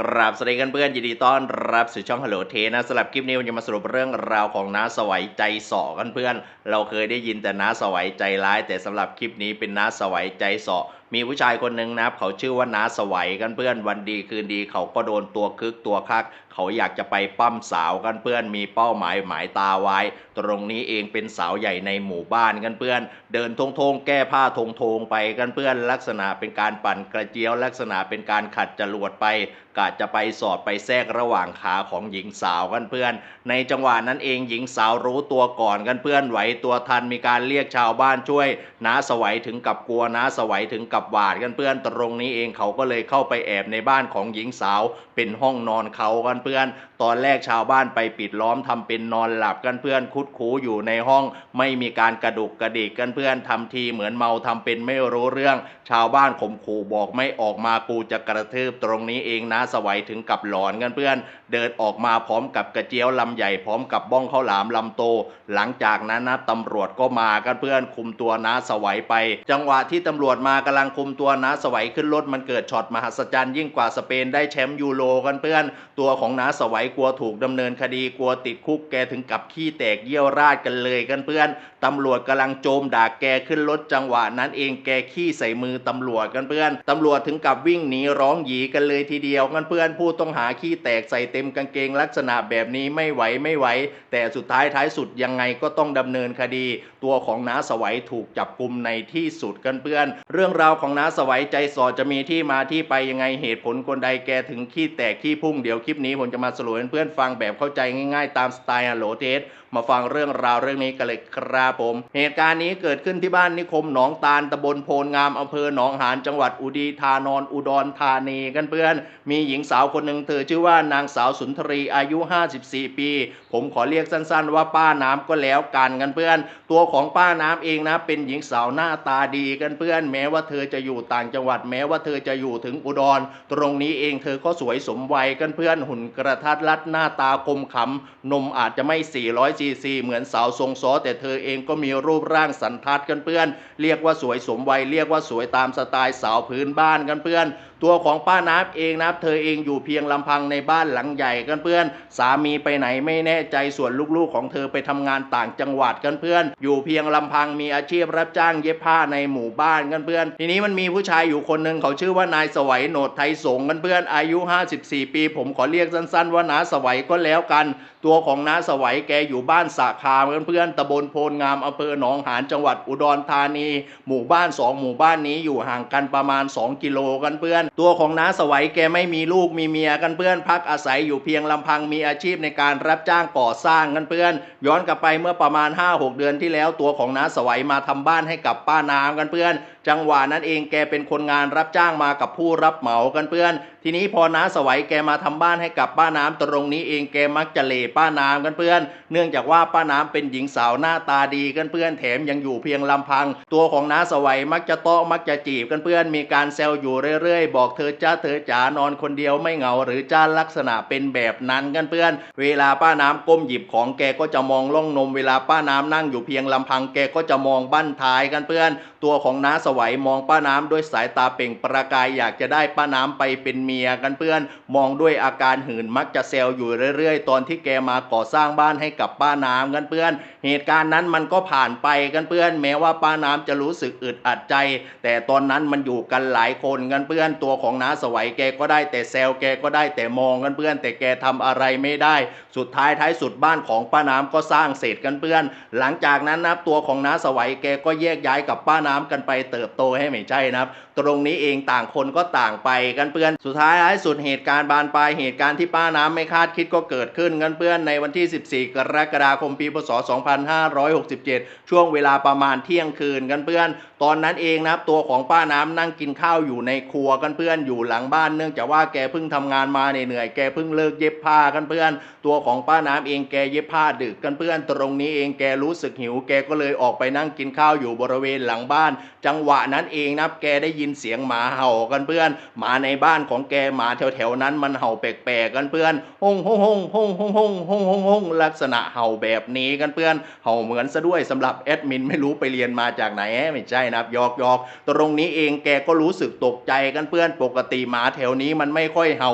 กราบสวัสดีกันเพื่อนยินดีต้อนรับสู่ช่องฮัลโหลเทนะสำหรับคลิปนี้วันจะมาสรุปเรื่องราวของน้าสวัยใจสอกันเพื่อน เราเคยได้ยินแต่น้าสวัยใจร้าย แต่สำหรับคลิปนี้เป็นน้าสวัยใจสอ มีผู้ชายคนหนึ่งนะครับ เขาชื่อว่านาสวัยกันเพื่อนวันดีคืนดี เขาก็โดนตัวคึกตัวคัก เขาอยากจะไปปั้มสาวกันเพื่อนมีเป้าหมายหมายตาไว้ ตรงนี้เองเป็นสาวใหญ่ในหมู่บ้านกันเพื่อน เดินทงทงแก้ผ้าทงทงไปกันเพื่อนลักษณะเป็นการปั่นกระเจียว ลักษณะเป็นการขัดจรวดไปกะจะไปสอดไปแทรกระหว่างขาของหญิงสาวกันเพื่อน ในจังหวะนั้นเองหญิงสาวรู้ตัวก่อนกันเพื่อนไหวตัวทันมีการเรียกชาวบ้านช่วยนาสวัยถึงกับกลัวนาสวัยถึงกับหวาดกันเพื่อนตรงนี้เองเขาก็เลยเข้าไปแอบในบ้านของหญิงสาวเป็นห้องนอนเขากันเพื่อน ตอนแรกชาวบ้านไปปิดล้อมทำเป็นนอนหลับกันเพื่อนคุดคูอยู่ในห้อง ไม่มีการกระดุกกระดิกกันเพื่อนทำทีเหมือนเมาทำเป็นไม่รู้เรื่อง ชาวบ้านข่มขู่บอกไม่ออกมากูจะกระทืบตรงนี้เองนะสวัยถึงกับหลอนกันเพื่อน เดินออกมาพร้อมกับกระเจียวลำใหญ่พร้อมกับบ้องข้าวหลามลำโต หลังจากนั้นนะตำรวจก็มากันเพื่อนคุมตัวน้าสวัยไป จังหวะที่ตำรวจมากำลังคุมตัวน้าสวัยขึ้นรถมันเกิดช็อตมหัศจรรย์ยิ่งกว่าสเปนได้แชมป์ยูโรกันเพื่อน ตัวของน้าสวัยกลัวถูกดำเนินคดีกลัวติดคุกแกถึงกับขี้แตกเยี่ยวราดกันเลยกันเพื่อนตำรวจกำลังโจมด่าแกขึ้นรถจังหวะนั้นเองแกขี้ใส่มือตำรวจกันเพื่อนตำรวจถึงกับวิ่งหนีร้องหยีกันเลยทีเดียวกันเพื่อนผู้ต้องหาขี้แตกใส่เต็มกางเกงลักษณะแบบนี้ไม่ไหวไม่ไหว แต่สุดท้ายท้ายสุดยังไงก็ต้องดำเนินคดี ตัวของน้าสวัยถูกจับกลุมในที่สุดกันเพื่อน เรื่องราวของน้าสวัยใจสอดจะมีที่มาที่ไปยังไงเหตุผลคนใดแกถึงขี้แตกขี้พุ่งเดี๋ยวคลิปนี้ผมจะมาสรุปเพื่อนๆฟังแบบเข้าใจง่ายๆ ตามสไตล์ฮัลโหลเทสมาฟังเรื่องราวเรื่องนี้กันเลยครับผม เหตุการณ์นี้เกิดขึ้นที่บ้านนิคมหนองตาลตำบลโพนงามอำเภอหนองหานจังหวัดอุดีธานอนอุดรธานีกันเพื่อน มีหญิงสาวคนหนึ่งเธอชื่อว่านางสาวสุนทรีอายุ 54 ปี ผมขอเรียกสั้นๆ ว่าป้าน้ำก็แล้วกันกันเพื่อน ตัวของป้าน้ำเองนะเป็นหญิงสาวหน้าตาดีกันเพื่อน แม้ว่าเธอจะอยู่ต่างจังหวัดแม้ว่าเธอจะอยู่ถึงอุดร ตรงนี้เองเธอก็สวยสมวัยกันเพื่อนหุ่นกระทัดรัดหน้าตาคมขำนมอาจจะไม่ 400ซีซีเหมือนสาวทรงซอแต่เธอเองก็มีรูปร่างสันทัดกันเพื่อน เรียกว่าสวยสมวัยเรียกว่าสวยตามสไตล์สาวพื้นบ้านกันเพื่อน ตัวของป้านับเองนะเธอเองอยู่เพียงลำพังในบ้านหลังใหญ่กันเพื่อน สามีไปไหนไม่แน่ใจส่วนลูกๆของเธอไปทำงานต่างจังหวัดกันเพื่อน อยู่เพียงลำพังมีอาชีพรับจ้างเย็บผ้าในหมู่บ้านกันเพื่อน ทีนี้มันมีผู้ชายอยู่คนหนึ่งเขาชื่อว่านายสวัยโหนดไทยสงกันเพื่อนอายุ 54 ปี ผมขอเรียกสั้นๆ ว่านาสวัยก็แล้วกัน ตัวของน้าสวัยแกอยู่บ้านสาคามกันเพื่อนตำบลโพนงามอำเภอหนองหานจังหวัดอุดรธานี หมู่บ้านสองหมู่บ้านนี้อยู่ห่างกันประมาณ 2 กิโลกันเพื่อน ตัวของน้าสวัยแกไม่มีลูกมีเมียกันเพื่อนพักอาศัยอยู่เพียงลำพังมีอาชีพในการรับจ้างก่อสร้างกันเพื่อน ย้อนกลับไปเมื่อประมาณ 5-6 เดือนที่แล้วตัวของน้าสวัยมาทำบ้านให้กับป้าน้ำกันเพื่อน จังหวะนั้นเองแกเป็นคนงานรับจ้างมากับผู้รับเหมากันเพื่อน ทีนี้พอน้าสวัยแกมาทำบ้านให้กับป้าน้ำตรงนี้เองแกมักจะเล่ป้าน้ำกันเพื่อน เนื่องจากว่าป้าน้ำเป็นหญิงสาวหน้าตาดีกันเพื่อนแถมยังอยู่เพียงลำพัง ตัวของน้าสวัยมักจะโต้อมักจะจีบกันเพื่อนมีการแซวอยู่เรื่อยๆ บอกเธอจ้าเธอจ๋านอนคนเดียวไม่เหงาหรือจ้าลักษณะเป็นแบบนั้นกันเพื่อน เวลาป้าน้ำก้มหยิบของแกก็จะมองล่องนมเวลาป้าน้ำนั่งอยู่เพียงลำพังแกก็จะมองบั้นท้ายกันเพื่อน ตัวของน้าสวัยมองป้าน้ำด้วยสายตาเปล่งประกายอยากจะได้ป้าน้ำไปเป็นเมียียกันเพื่อน มองด้วยอาการหื่นมักจะแซวอยู่เรื่อย ๆ ตอนที่แกมาก่อสร้างบ้านให้กับป้าน้ำกันเพื่อน เหตุการณ์นั้นมันก็ผ่านไปกันเพื่อน แม้ว่าป้าน้ำจะรู้สึกอึดอัดใจ แต่ตอนนั้นมันอยู่กันหลายคนกันเพื่อนตัวของน้าสวัยแกก็ได้แต่แซวแกก็ได้แต่มองกันเพื่อน แต่แกทำอะไรไม่ได้ สุดท้ายท้ายสุดบ้านของป้าน้ำก็สร้างเสร็จกันเพื่อน หลังจากนั้นนะตัวของน้าสวัยแกก็แยกย้ายกับป้าน้ำกันไปเติบโตให้ไม่ใช่นะครับ ตรงนี้เองต่างคนก็ต่างไปกันเพื่อน สุดท้ายท้ายสุดเหตุการณ์บานปลายเหตุการณ์ที่ป้าน้ำไม่คาดคิดก็เกิดขึ้นกันเพื่อนในวันที่ 14 กรกฎาคมปีพศ 2567 ช่วงเวลาประมาณเที่ยงคืนกันเพื่อน ตอนนั้นเองนะครับตัวของป้าน้ำนั่งกินข้าวอยู่ในครัวกันเพื่อนอยู่หลังบ้านเนื่องจากว่าแกเพิ่งทำงานมาเหนื่อยแกเพิ่งเลิกเย็บผ้ากันเพื่อนตัวของของป้าน้ำเองแกเย็บผ้าดึกกันเพื่อนตรงนี้เองแกรู้สึกหิว แกก็เลยออกไปนั่งกินข้าวอยู่บริเวณหลังบ้าน จังหวะนั้นเองนะแกได้ยินเสียงหมาเห่ากันเพื่อนหมาในบ้านของแกหมาแถวๆนั้นมันเห่าแปลกๆกันเพื่อนฮ่องฮ่องฮ่องฮ่องฮ่องฮ่องฮ่องฮ่องฮ่องลักษณะเห่าแบบนี้กันเพื่อนเห่าเหมือนซะด้วยสำหรับแอดมินไม่รู้ไปเรียนมาจากไหนไม่ใช่นะครับยอกยอกตรงนี้เองแกก็รู้สึกตกใจกันเพื่อนปกติหมาแถวนี้มันไม่ค่อยเห่า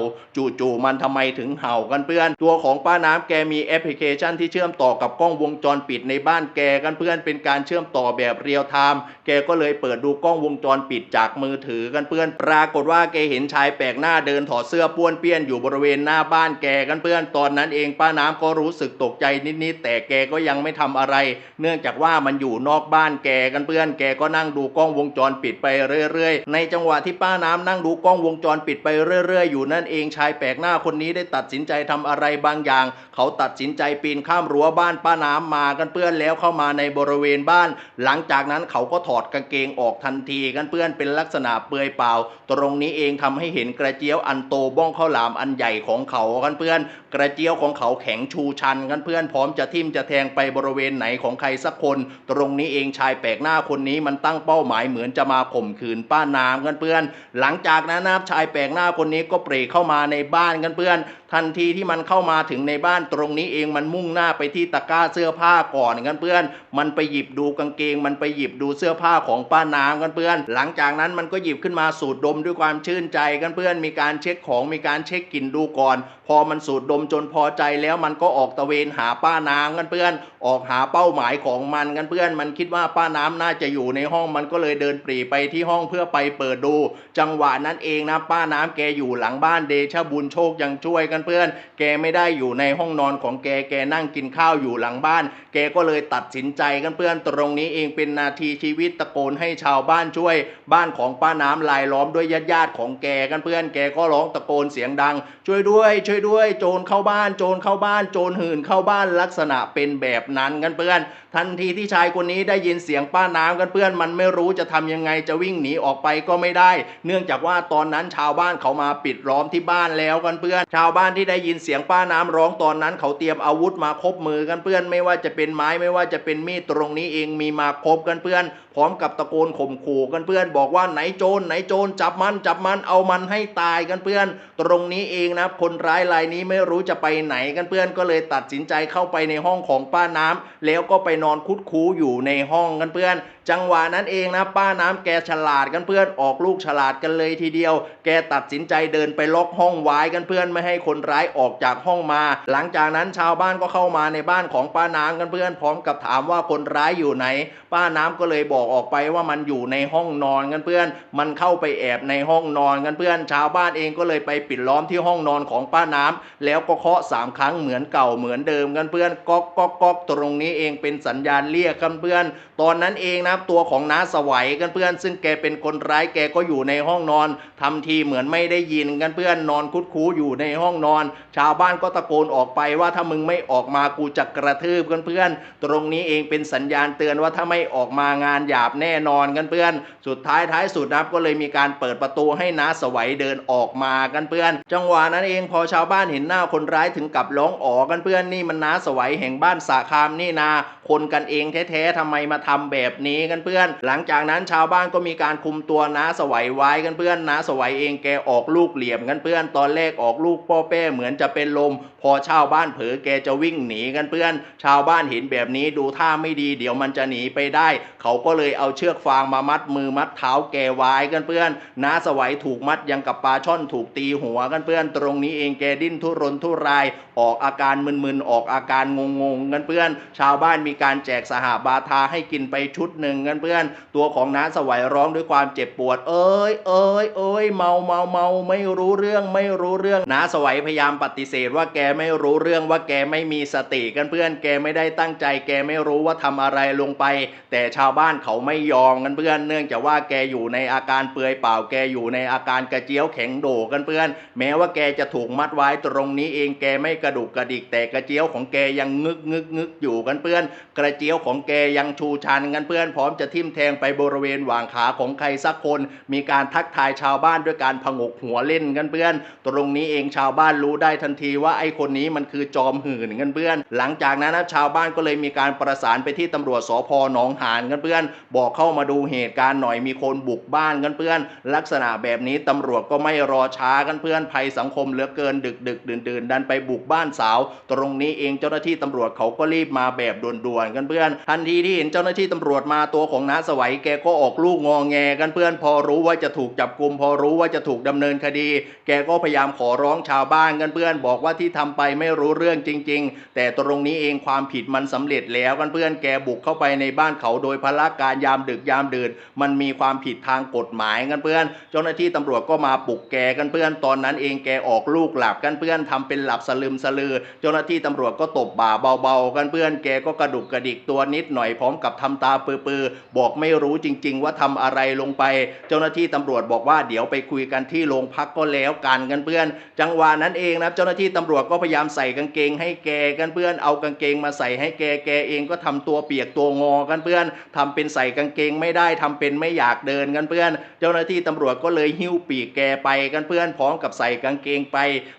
จู่ๆมันทำไมถึงเห่ากันเพื่อนตัวของป้าาน้ำแกมีแอปพลิเคชันที่เชื่อมต่อกับกล้องวงจรปิดในบ้านแกกันเพื่อนเป็นการเชื่อมต่อแบบเรียลไทม์แกก็เลยเปิดดูกล้องวงจรปิดจากมือถือกันเพื่อนปรากฏว่าแกเห็นชายแปลกหน้าเดินถอดเสื้อป้วนเปี้ยนอยู่บริเวณหน้าบ้านแกกันเพื่อนตอนนั้นเองป้าน้ำก็รู้สึกตกใจนิดๆแต่แกก็ยังไม่ทำอะไร เนื่องจากว่ามันอยู่นอกบ้านแกกันเพื่อน แกก็นั่งดูกล้องวงจรปิดไปเรื่อยๆ ในจังหวะที่ป้าน้ำนั่งดูกล้องวงจรปิดไปเรื่อย ๆ อยู่นั่นเองชายแปลกหน้าคนนี้ได้ตัดสินใจทำอะไรบางอย่างเขาตัดสินใจปีนข้ามรั้วบ้านป้าน้ำมากันเพื่อนแล้วเข้ามาในบริเวณบ้าน หลังจากนั้นเขาก็ถอดกางเกงออกทันทีกันเพื่อนเป็นลักษณะเปลือยเปล่า ตรงนี้เองทำให้เห็นกระเจียวอันโตบ้องข้าวหลามอันใหญ่ของเขากันเพื่อน กระเจียวของเขาแข็งชูชันกันเพื่อนพร้อมจะทิ่มจะแทงไปบริเวณไหนของใครสักคน ตรงนี้เองชายแปลกหน้าคนนี้มันตั้งเป้าหมายเหมือนจะมาข่มขืนป้าน้ำกันเพื่อน หลังจากนั้นนับชายแปลกหน้าคนนี้ก็เปรเข้ามาในบ้านกันเพื่อน ทันทีที่มันเข้ามาถึงในบ้านตรงนี้เองมันมุ่งหน้าไปที่ตะกร้าเสื้อผ้าก่อนกันเพื่อน มันไปหยิบดูกางเกง มันไปหยิบดูเสื้อผ้าของป้าน้ำกันเพื่อน หลังจากนั้นมันก็หยิบขึ้นมาสูดดมด้วยความชื่นใจกันเพื่อน มีการเช็คของมีการเช็คกลิ่นดูก่อน พอมันสูดดมจนพอใจแล้วมันก็ออกตะเวนหาป้าน้ำกันเพื่อน ออกหาเป้าหมายของมันกันเพื่อน มันคิดว่าป้าน้ำน่าจะอยู่ในห้องมันก็เลยเดินปรีไปที่ห้องเพื่อไปเปิดดู จังหวะนั้นเองนะป้าน้ำแกอยู่หลังบ้านเดชบุญโชคยังช่วยกันเพื่อน แกไม่ได้อยู่ในในห้องนอนของแกแกนั่งกินข้าวอยู่หลังบ้าน แกก็เลยตัดสินใจกันเพื่อนตรงนี้เองเป็นนาทีชีวิตตะโกนให้ชาวบ้านช่วย บ้านของป้าน้ำลายล้อมด้วยญาติญาติของแกกันเพื่อนแกก็ร้องตะโกนเสียงดัง ช่วยด้วย ช่วยด้วย โจรเข้าบ้าน โจรเข้าบ้าน โจรหื่นเข้าบ้านลักษณะเป็นแบบนั้นกันเพื่อน ทันทีที่ชายคนนี้ได้ยินเสียงป้าน้ำกันเพื่อนมันไม่รู้จะทำยังไงจะวิ่งหนีออกไปก็ไม่ได้ เนื่องจากว่าตอนนั้นชาวบ้านเขามาปิดล้อมที่บ้านแล้วกันเพื่อน ชาวบ้านที่ได้ยินเสียงป้าน้ำร้องตอนนั้นเขาเตรียมอาวุธมาครบมือกันเพื่อน ไม่ว่าจะเป็นไม้ไม่ว่าจะเป็นมีดตรงนี้เองมีมาครบกันเพื่อน พร้อมกับตะโกนข่มขู่กันเพื่อน บอกว่าไหนโจรไหนโจรจับมันจับมันเอามันให้ตายกันเพื่อน ตรงนี้เองนะคนร้ายรายนี้ไม่รู้จะไปไหนกันเพื่อนก็เลยตัดสินใจเข้าไปในห้องของป้าน้ำแล้วก็ไปนนอนคุดคูอยู่ในห้องกันเพื่อน จังหวะนั้นเองนะป้าน้ำแกฉลาดกันเพื่อนออกลูกฉลาดกันเลยทีเดียว แกตัดสินใจเดินไปล็อกห้องไว้กันเพื่อนไม่ให้คนร้ายออกจากห้องมา หลังจากนั้นชาวบ้านก็เข้ามาในบ้านของป้าน้ำกันเพื่อนพร้อมกับถามว่าคนร้ายอยู่ไหน ป้าน้ำก็เลยบอกออกไปว่ามันอยู่ในห้องนอนกันเพื่อน มันเข้าไปแอบในห้องนอนกันเพื่อน ชาวบ้านเองก็เลยไปปิดล้อมที่ห้องนอนของป้าน้ำแล้วก็เคาะสามครั้งเหมือนเก่าเหมือนเดิมกันเพื่อนก๊อกก๊อกก๊อกตรงนี้เองเป็นสัญญญาณเรียกกันเพื่อน ตอนนั้นเองนะตัวของน้าสวัยกันเพื่อน ซึ่งแกเป็นคนร้ายแกก็อยู่ในห้องนอนทำทีเหมือนไม่ได้ยินกันเพื่อนนอนคุดคูอยู่ในห้องนอน ชาวบ้านก็ตะโกนออกไปว่าถ้ามึงไม่ออกมากูจะกระทืบกันเพื่อน ตรงนี้เองเป็นสัญญาณเตือนว่าถ้าไม่ออกมางานหยาบแน่นอนกันเพื่อน สุดท้ายท้ายสุดนับก็เลยมีการเปิดประตูให้น้าสวัยเดินออกมากันเพื่อน จังหวะนั้นเองพอชาวบ้านเห็นหน้าคนร้ายถึงกับร้องอ๋อกันเพื่อนนี่มันน้าสวัยแห่งบ้านสาคามนี่นาคนกันเองแท้ๆทำไมมาทำแบบนี้กันเพื่อน หลังจากนั้นชาวบ้านก็มีการคุมตัวน้าสวัยไว้กันเพื่อนน้าสวัยเองแกออกลูกเหลี่ยมกันเพื่อนตอนแรกออกลูกป้อแป้เหมือนจะเป็นลม พอชาวบ้านเผลอแกจะวิ่งหนีกันเพื่อน ชาวบ้านเห็นแบบนี้ดูท่าไม่ดี เดี๋ยวมันจะหนีไปได้ เขาก็เลยเอาเชือกฟางมามัดมือมัดเท้าแกไว้กันเพื่อนน้าสวัยถูกมัดยังกับปลาช่อนถูกตีหัวกันเพื่อน ตรงนี้เองแกดิ้นทุรนทุราย ออกอาการมึนๆออกอาการงงๆกันเพื่อน ชาวบ้านมีการแจกสหบาทาให้กินไปชุดหนึ่งกันเพื่อน ตัวของน้าสวัยร้องด้วยความเจ็บปวด เอ้ยเอ้ยเอ้ยเมาเมาเมาไม่รู้เรื่องไม่รู้เรื่องน้าสวัยพยายามปฏิเสธว่าแกไม่รู้เรื่องว่าแกไม่มีสติกันเพื่อน แกไม่ได้ตั้งใจ แกไม่รู้ว่าทำอะไรลงไป แต่ชาวบ้านเขาไม่ยอมกันเพื่อน เนื่องจากว่าแกอยู่ในอาการเปลือยเปล่าแกอยู่ในอาการกระเจียวแข็งโดกันเพื่อน แม้ว่าแกจะถูกมัดไว้ตรงนี้เองแกไม่กระดุกกระดิกแต่กระเจียวของแกยังงึกงึกงึกอยู่กันเพื่อน กระเจียวของแกยังชูชันกันเพื่อนพร้อมจะทิ่มแทงไปบริเวณหว่างขาของใครสักคน มีการทักทายชาวบ้านด้วยการผงกหัวเล่นกันเพื่อน ตรงนี้เองชาวบ้านรู้ได้ทันทีว่าไอ้คนนี้มันคือจอมหื่นกันเพื่อน หลังจากนั้นนะชาวบ้านก็เลยมีการประสานไปที่ตำรวจสพหนองหานกันเพื่อน บอกเข้ามาดูเหตุการณ์หน่อยมีคนบุกบ้านกันเพื่อน ลักษณะแบบนี้ตำรวจก็ไม่รอช้ากันเพื่อนภัยสังคมเหลือเกินดึกดึกดื่นดื่นดันไปบุกบ้านสาว ตรงนี้เองเจ้าหน้าที่ตำรวจเขาก็รีบมาแบบด่วนๆกันเพื่อน ทันทีที่เห็นเจ้าหน้าที่ตำรวจมาตัวของน้าสวัยแกก็ออกลูกงองแงกันเพื่อน พอรู้ว่าจะถูกจับกลุม พอรู้ว่าจะถูกดำเนินคดี แกก็พยายามขอร้องชาวบ้านกันเพื่อน บอกว่าที่ทำไปไม่รู้เรื่องจริง ๆ แต่ตรงนี้เองความผิดมันสำเร็จแล้วกันเพื่อนแกบุกเข้าไปในบ้านเขาโดยพละการยามดึกยามดื่นมันมีความผิดทางกฎหมายกันเพื่อน เจ้าหน้าที่ตำรวจก็มาปลุกแกกันเพื่อนตอนนั้นเองแกออกลูกหลับกันเพื่อนทำเป็นหลับสลืมสลือ เจ้าหน้าที่ตำรวจก็ตบบ่าเบาๆกันเพื่อนแกก็กระดุกกระดิกตัวนิดหน่อยพร้อมกับทำตาปือๆบอกไม่รู้จริง ๆ ว่าทำอะไรลงไป เจ้าหน้าที่ตำรวจบอกว่าเดี๋ยวไปคุยกันที่โรงพักก็แล้วกันกันเพื่อน จังหวะนั้นเองนะเจ้าหน้าที่ตำรวจก็พยายามใส่กางเกงให้แกกันเพื่อนเอากางเกงมาใส่ให้แกแกเองก็ทำตัวเปียกตัวงอกันเพื่อนทำเป็นใส่กางเกงไม่ได้ทำเป็นไม่อยากเดินกันเพื่อน เจ้าหน้าที่ตำรวจก็เลยหิ้วปีกแกไปกันเพื่อน พร้อมกับใส่กางเกงไป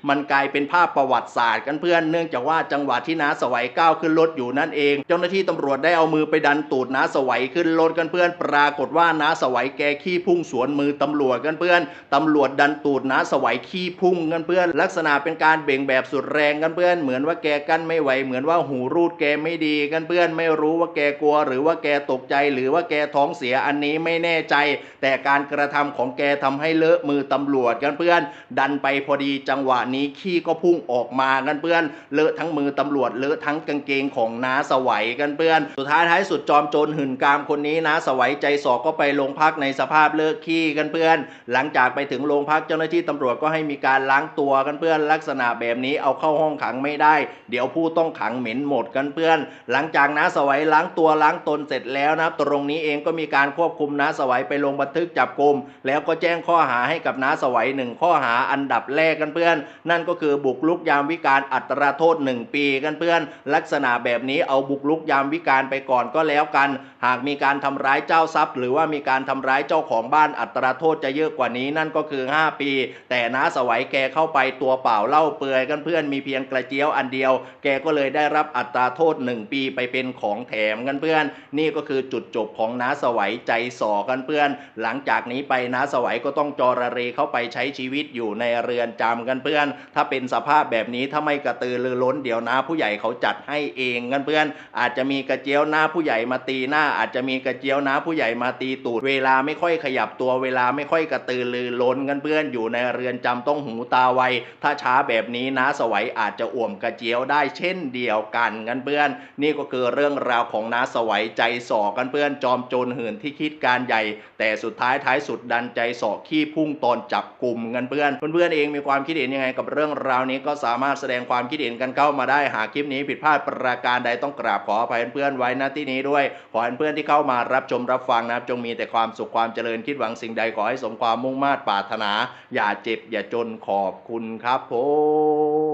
มันกลายเป็นภาพประวัติศาสตร์กันเพื่อน เนื่องจากว่าจังหวะที่น้าสวัยก้าวขึ้นรถอยู่นั่นเองเจ้าหน้าที่ตำรวจได้เอามือไปดันตูดน้าสวัยขึ้นรถกันเพื่อน ปรากฏว่าน้าสวัยแกขี้พุ่งสวนมือตำรวจกันเพื่อนตำรวจดันตูดน้าสวัยขี้พุ่งกันเพื่อน ลักษณะเป็นการเบ่งแบบสุดแรงกันเพื่อน เหมือนว่าแกกั้นไม่ไหวเหมือนว่าหูรูดแกไม่ดีกันเพื่อน ไม่รู้ว่าแกกลัว หรือว่าแกตกใจ หรือว่าแกท้องเสียอันนี้ไม่แน่ใจ แต่การกระทำของแกทำให้เลอะมือตำรวจกันเพื่อน ดันไปพอดีจังหวะนี้ขี้ก็พุ่งออกมากันเพื่อน เลอะทั้งมือตำรวจเลอะทั้งกางเกงของน้าสวัยกันเพื่อน สุดท้ายท้ายสุดจอมโจรหื่นกามคนนี้น้าสวัยใจสอกก็ไปโรงพักในสภาพเลอะขี้กันเพื่อน หลังจากไปถึงโรงพักเจ้าหน้าที่ตำรวจก็ให้มีการล้างตัวกันเพื่อน ลักษณะแบบนี้เอาเข้าห้องขังไม่ได้ เดี๋ยวผู้ต้องขังเหม็นหมดกันเพื่อน หลังจากน้าสวัยล้างตัวล้างตนเสร็จแล้วนะตรงนี้เองก็มีการควบคุมน้าสวัยไปลงบันทึกจับกลุ่มแล้วก็แจ้งข้อหาให้กับน้าสวัยหนึ่งข้อหาอันดับแรกกันเพื่อน นั่นก็คือบุกรุกยามวิการอัตราโทษ 1 ปีกันเพื่อน ลักษณะแบบนี้เอาบุกรุกุกยามวิการไปก่อนก็แล้วกัน หากมีการทำร้ายเจ้าทรัพย์ หรือว่ามีการทำร้ายเจ้าของบ้านอัตราโทษจะเยอะกว่านี้นั่นก็คือ 5 ปี แต่น้าสวัยแกเข้าไปตัวเปล่าเล่าเปลือยกันเพื่อนมีเพียงกระเจียวอันเดียว แกก็เลยได้รับอัตราโทษ 1 ปีไปเป็นของแถมกันเพื่อน นี่ก็คือจุดจบของน้าสวัยใจสอกันเพื่อน หลังจากนี้ไปน้าสวัยก็ต้องจอระเรเข้าไปใช้ชีวิตอยู่ในเรือนจำกันเพื่อน ถ้าเป็นสภาพแบบนี้ถ้าไม่กระตือรือร้นเดี๋ยวน้าผู้ใหญ่เขาจัดให้เองกันเพื่อนอาจจะมีกระเจียวหน้าผู้ใหญ่มาตีหน้า อาจจะมีกระเจียวหน้าผู้ใหญ่มาตีตูด เวลาไม่ค่อยขยับตัวเวลาไม่ค่อยกระตือรือร้นกันเพื่อนอยู่ในเรือนจำต้องหูตาไว ถ้าช้าแบบนี้น้าสวัยอาจจะอ่วมกระเจียวได้เช่นเดียวกันกันเพื่อน นี่ก็คือเรื่องราวของน้าสวัยใจสอกันเพื่อนจอมโจรหื่นที่คิดการใหญ่ แต่สุดท้ายท้ายสุดดันใจสอขี้พุ่งตอนจับกลุ่มกันเพื่อนเพื่อนๆเองมีความคิดเห็นยังไงกับเรื่องราวนี้ก็สามารถแสดงความคิดเห็นกันเข้ามาได้หากคลิปนี้ผิดพลาดประการใดต้องกราบขออภัยเพื่อนๆไว้ณที่นี้ด้วย ขอให้เพื่อนที่เข้ามารับชมรับฟังนะครับจงมีแต่ความสุขความเจริญคิดหวังสิ่งใดขอให้สมความมุ่งมา่ปรารถนา อย่าเจ็บอย่าจนขอบคุณครับผ